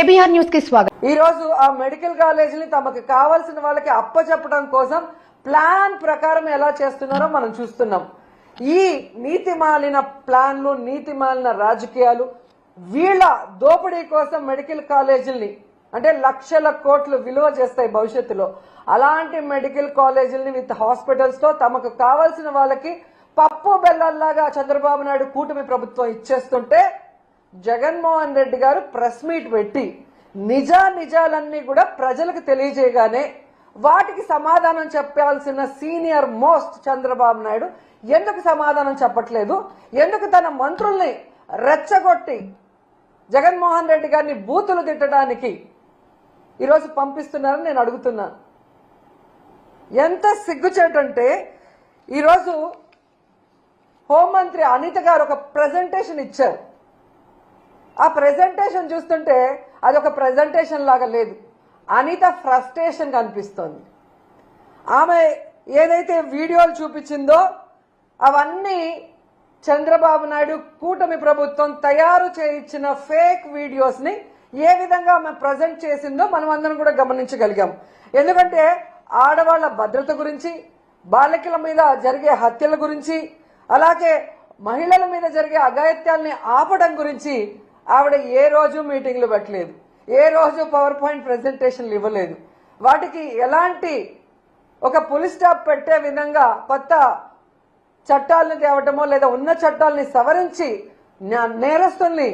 KBR న్యూస్కి స్వాగతం. ఈ రోజు ఆ మెడికల్ కాలేజీని తమకు కావాల్సిన వాళ్ళకి అప్పచెప్పడం కోసం ప్లాన్ ప్రకారం ఎలా చేస్తున్నారో మనం చూస్తున్నాం. ఈ నీతి మాలిన ప్లాన్లు నీతి మాలిన రాజకీయాలు వీళ్ళ దోపిడీ కోసం మెడికల్ కాలేజీల్ని అంటే లక్షల కోట్లు విలువ చేస్తాయి భవిష్యత్తులో. అలాంటి మెడికల్ కాలేజీల్ని విత్ హాస్పిటల్స్తో తమకు కావాల్సిన వాళ్ళకి పప్పు బెల్లల్లాగా చంద్రబాబు నాయుడు కూటమి ప్రభుత్వం ఇచ్చేస్తుంటే జగన్మోహన్ రెడ్డి గారు ప్రెస్ మీట్ పెట్టి నిజా నిజాలన్నీ కూడా ప్రజలకు తెలియజేయగానే వాటికి సమాధానం చెప్పాల్సిన సీనియర్ మోస్ట్ చంద్రబాబు నాయుడు ఎందుకు సమాధానం చెప్పట్లేదు? ఎందుకు తన మంత్రుల్ని రెచ్చగొట్టి జగన్మోహన్ రెడ్డి గారిని బూతులు తిట్టడానికి ఈరోజు పంపిస్తున్నారని నేను అడుగుతున్నాను. ఎంత సిగ్గుచేటంటే ఈరోజు హోంమంత్రి అనిత గారు ఒక ప్రజెంటేషన్ ఇచ్చారు. ఆ ప్రెజెంటేషన్ చూస్తుంటే అది ఒక ప్రెజెంటేషన్ లాగా లేదు. అనిత ఫ్రస్ట్రేషన్ కనిపిస్తోంది. ఆమె ఏదైతే వీడియోలు చూపించిందో అవన్నీ చంద్రబాబు నాయుడు కూటమి ప్రభుత్వం తయారు చేయించిన ఫేక్ వీడియోస్ని ఏ విధంగా ఆమె ప్రజెంట్ చేసిందో మనం అందరం కూడా గమనించగలిగాం. ఎందుకంటే ఆడవాళ్ళ భద్రత గురించి బాలికల మీద జరిగే హత్యల గురించి అలాగే మహిళల మీద జరిగే అఘాయిత్యాల్ని ఆపడం గురించి ఆవిడ ఏ రోజు మీటింగ్లు పెట్టలేదు. ఏ రోజు పవర్ పాయింట్ ప్రజెంటేషన్లు ఇవ్వలేదు. వాటికి ఎలాంటి ఒక పులి స్టాప్ పెట్టే విధంగా కొత్త చట్టాలను తేవటమో లేదా ఉన్న చట్టాలని సవరించి నేరస్తుల్ని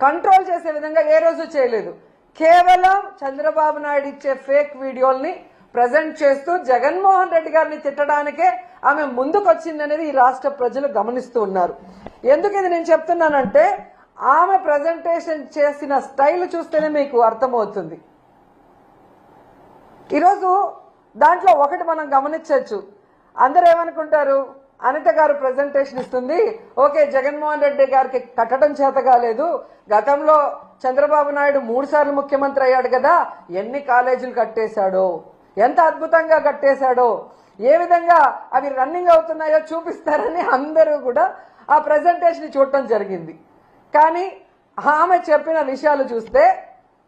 కంట్రోల్ చేసే విధంగా ఏ రోజు చేయలేదు. కేవలం చంద్రబాబు నాయుడు ఇచ్చే ఫేక్ వీడియోల్ని ప్రజెంట్ చేస్తూ జగన్మోహన్ రెడ్డి గారిని తిట్టడానికే ఆమె ముందుకొచ్చిందనేది ఈ రాష్ట్ర ప్రజలు గమనిస్తూ ఉన్నారు. ఎందుకు ఇది నేను చెప్తున్నానంటే ఆమె ప్రజెంటేషన్ చేసిన స్టైల్ చూస్తేనే మీకు అర్థమవుతుంది. ఈరోజు దాంట్లో ఒకటి మనం గమనించవచ్చు. అందరూ ఏమనుకుంటారు? అనిత గారు ప్రజెంటేషన్ ఇస్తుంది. ఓకే జగన్మోహన్ రెడ్డి గారికి కట్టడం చేత కాలేదు. గతంలో చంద్రబాబు నాయుడు మూడు సార్లు ముఖ్యమంత్రి అయ్యాడు కదా ఎన్ని కాలేజీలు కట్టేశాడో ఎంత అద్భుతంగా కట్టేశాడో ఏ విధంగా అవి రన్నింగ్ అవుతున్నాయో చూపిస్తారని అందరూ కూడా ఆ ప్రజెంటేషన్ చూడటం జరిగింది. కానీ ఆమె చెప్పిన విషయాలు చూస్తే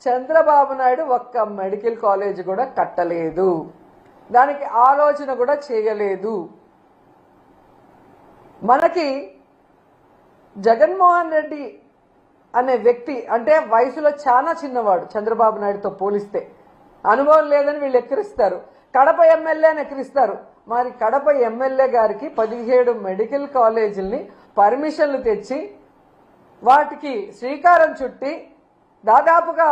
చంద్రబాబు నాయుడు ఒక్క మెడికల్ కాలేజ్ కూడా కట్టలేదు. దానికి ఆలోచన కూడా చేయలేదు. మనకి జగన్మోహన్ రెడ్డి అనే వ్యక్తి అంటే వయసులో చాలా చిన్నవాడు చంద్రబాబు నాయుడుతో పోలిస్తే. అనుభవం లేదని వీళ్ళు ఎక్కిరిస్తారు. కడప ఎమ్మెల్యే అని ఎక్కిరిస్తారు. మరి కడప ఎమ్మెల్యే గారికి పదిహేడు మెడికల్ కాలేజీల్ని పర్మిషన్లు తెచ్చి వాటికి శ్రీకారం చుట్టి దాదాపుగా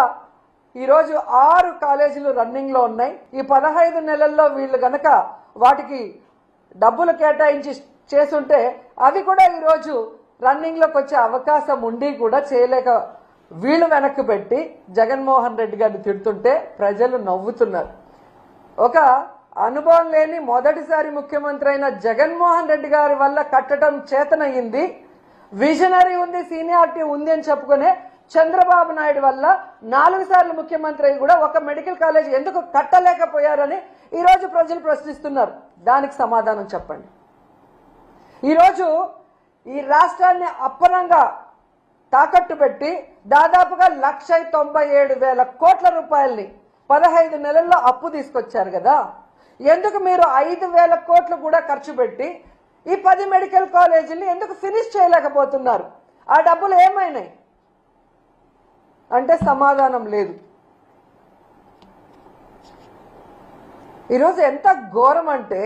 ఈరోజు ఆరు కాలేజీలు రన్నింగ్లో ఉన్నాయి. ఈ పదహైదు నెలల్లో వీళ్ళు గనక వాటికి డబ్బులు కేటాయించి చేసుంటే అవి కూడా ఈరోజు రన్నింగ్లోకి వచ్చే అవకాశం ఉండి కూడా చేయలేక వీళ్ళు వెనక్కి పెట్టి జగన్మోహన్ రెడ్డి గారిని తిడుతుంటే ప్రజలు నవ్వుతున్నారు. ఒక అనుభవం లేని మొదటిసారి ముఖ్యమంత్రి అయిన జగన్మోహన్ రెడ్డి గారి వల్ల కట్టడం చేతనయ్యింది. విజనరీ ఉంది సీనియారిటీ ఉంది అని చెప్పుకునే చంద్రబాబు నాయుడు వల్ల నాలుగు సార్లు ముఖ్యమంత్రి అయి కూడా ఒక మెడికల్ కాలేజ్ ఎందుకు కట్టలేకపోయారని ఈరోజు ప్రజలు ప్రశ్నిస్తున్నారు. దానికి సమాధానం చెప్పండి. ఈరోజు ఈ రాష్ట్రాన్ని అప్పనంగా తాకట్టు పెట్టి దాదాపుగా లక్ష తొంభై ఏడు వేల కోట్ల రూపాయల్ని పదహైదు నెలల్లో అప్పు తీసుకొచ్చారు కదా. ఎందుకు మీరు ఐదు వేల కోట్లు కూడా ఖర్చు పెట్టి ఈ పది మెడికల్ కాలేజీని ఎందుకు ఫినిష్ చేయలేకపోతున్నారు? ఆ డబ్బులు ఏమైనాయి? అంటే సమాధానం లేదు. ఈరోజు ఎంత ఘోరం అంటే